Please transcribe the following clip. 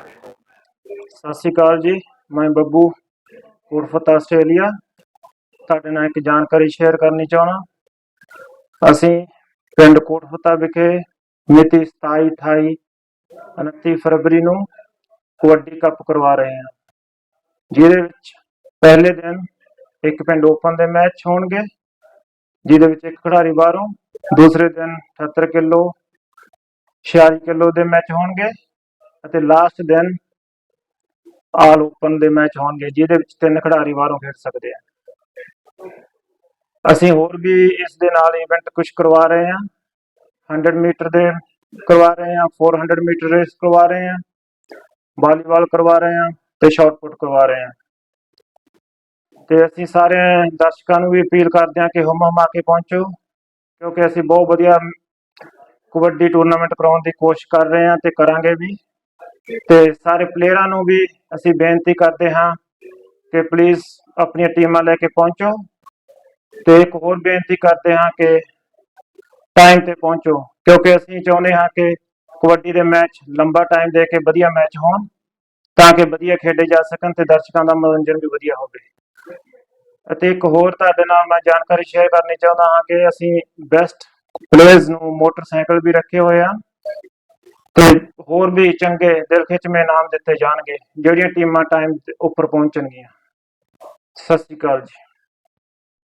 ਸਤਿ ਸ਼੍ਰੀ ਅਕਾਲ ਜੀ, ਮੈਂ ਬੱਬੂ ਉਰਫਤ ਆਸਟ੍ਰੇਲੀਆ। ਤੁਹਾਡੇ ਨਾਲ ਇੱਕ ਜਾਣਕਾਰੀ ਸ਼ੇਅਰ ਕਰਨੀ ਚਾਹਣਾ ਅਸੀਂ ਪਿੰਡ ਕੋਟਫਤਾ ਵਿਖੇ ਮਿਤੀ 27 28 29 ਫਰਵਰੀ ਨੂੰ ਕਬੱਡੀ ਕੱਪ ਕਰਵਾ ਰਹੇ ਹਾਂ। ਜਿਹਦੇ ਵਿੱਚ ਪਹਿਲੇ ਦਿਨ ਇੱਕ ਪਿੰਡ ਓਪਨ ਦੇ ਮੈਚ ਹੋਣਗੇ, ਜਿਹਦੇ ਵਿੱਚ ਇੱਕ ਖਿਡਾਰੀ ਬਾਹਰੋਂ, ਦੂਸਰੇ ਦਿਨ 78 ਕਿਲੋ 46 ਕਿਲੋ ਦੇ ਮੈਚ ਹੋਣਗੇ। ਅਤੇ ਲਾਸਟ ਦਿਨ ਆਲ ਓਪਨ ਦੇ ਮੈਚ ਹੋਣਗੇ, ਜਿਹਦੇ ਵਿੱਚ ਤਿੰਨ ਖਿਡਾਰੀ ਬਾਹਰੋਂ ਖੇਡ ਸਕਦੇ ਆ। ਅਸੀਂ ਹੋਰ ਵੀ ਇਸ ਦੇ ਨਾਲ ਇਵੈਂਟ ਕੁਝ ਕਰਵਾ ਰਹੇ ਹਾਂ। 100 ਮੀਟਰ ਦੇ ਕਰਵਾ ਰਹੇ ਹਾਂ 400 ਮੀਟਰ ਰੇਸ ਕਰਵਾ ਰਹੇ ਹਾਂ ਵਾਲੀਬਾਲ ਕਰਵਾ ਰਹੇ ਹਾਂ ਤੇ ਸ਼ਾਟ ਪੁੱਟ ਕਰਵਾ ਰਹੇ ਹਾਂ। ਤੇ ਅਸੀਂ ਸਾਰੇ ਦਰਸ਼ਕਾਂ ਨੂੰ ਵੀ ਅਪੀਲ ਕਰਦੇ ਹਾਂ ਕਿ ਹੁਮ ਹੁਮਾ ਕੇ ਪਹੁੰਚੋ, ਕਿਉਂਕਿ ਅਸੀਂ ਬਹੁਤ ਵਧੀਆ ਕਬੱਡੀ ਟੂਰਨਾਮੈਂਟ ਕਰਾਉਣ ਦੀ ਕੋਸ਼ਿਸ਼ ਕਰ ਰਹੇ ਹਾਂ ਤੇ ਕਰਾਂਗੇ ਵੀ। ਤੇ ਸਾਰੇ ਪਲੇਅਰਾਂ ਨੂੰ ਵੀ ਅਸੀਂ ਬੇਨਤੀ ਕਰਦੇ ਹਾਂ ਕਿ ਪਲੀਜ਼ ਆਪਣੀਆਂ ਟੀਮਾਂ ਲੈ ਕੇ ਪਹੁੰਚੋ ਤੇ ਇੱਕ ਹੋਰ ਬੇਨਤੀ ਕਰਦੇ ਹਾਂ ਕਿ ਟਾਈਮ ਤੇ ਪਹੁੰਚੋ, ਕਿਉਂਕਿ ਅਸੀਂ ਚਾਹੁੰਦੇ ਹਾਂ ਕਿ ਕਬੱਡੀ ਦੇ ਮੈਚ ਲੰਬਾ ਟਾਈਮ ਦੇ ਕੇ ਵਧੀਆ ਮੈਚ ਹੋਣ, ਤਾਂ ਕਿ ਵਧੀਆ ਖੇਡੇ ਜਾ ਸਕਣ ਤੇ ਦਰਸ਼ਕਾਂ ਦਾ ਮਨੋਰੰਜਨ ਵੀ ਵਧੀਆ ਹੋਵੇ। ਅਤੇ ਇੱਕ ਹੋਰ ਤੁਹਾਡੇ ਨਾਲ ਮੈਂ ਜਾਣਕਾਰੀ ਸ਼ੇਅਰ ਕਰਨੀ ਚਾਹੁੰਦਾ ਹਾਂ ਕਿ ਅਸੀਂ ਬੈਸਟ ਪਲੇਅਰਸ ਨੂੰ ਮੋਟਰਸਾਈਕਲ ਵੀ ਰੱਖੇ ਹੋਏ ਹਨ ਤੇ ਹੋਰ ਵੀ ਚੰਗੇ ਦਿਲ ਖਿੱਚਵੇਂ ਇਨਾਮ ਦਿੱਤੇ ਜਾਣਗੇ। ਜਿਹੜੀਆਂ ਟੀਮਾਂ ਟਾਈਮ ਉੱਪਰ ਪਹੁੰਚਣਗੀਆਂ। ਸਤਿ ਸ਼੍ਰੀ ਅਕਾਲ ਜੀ।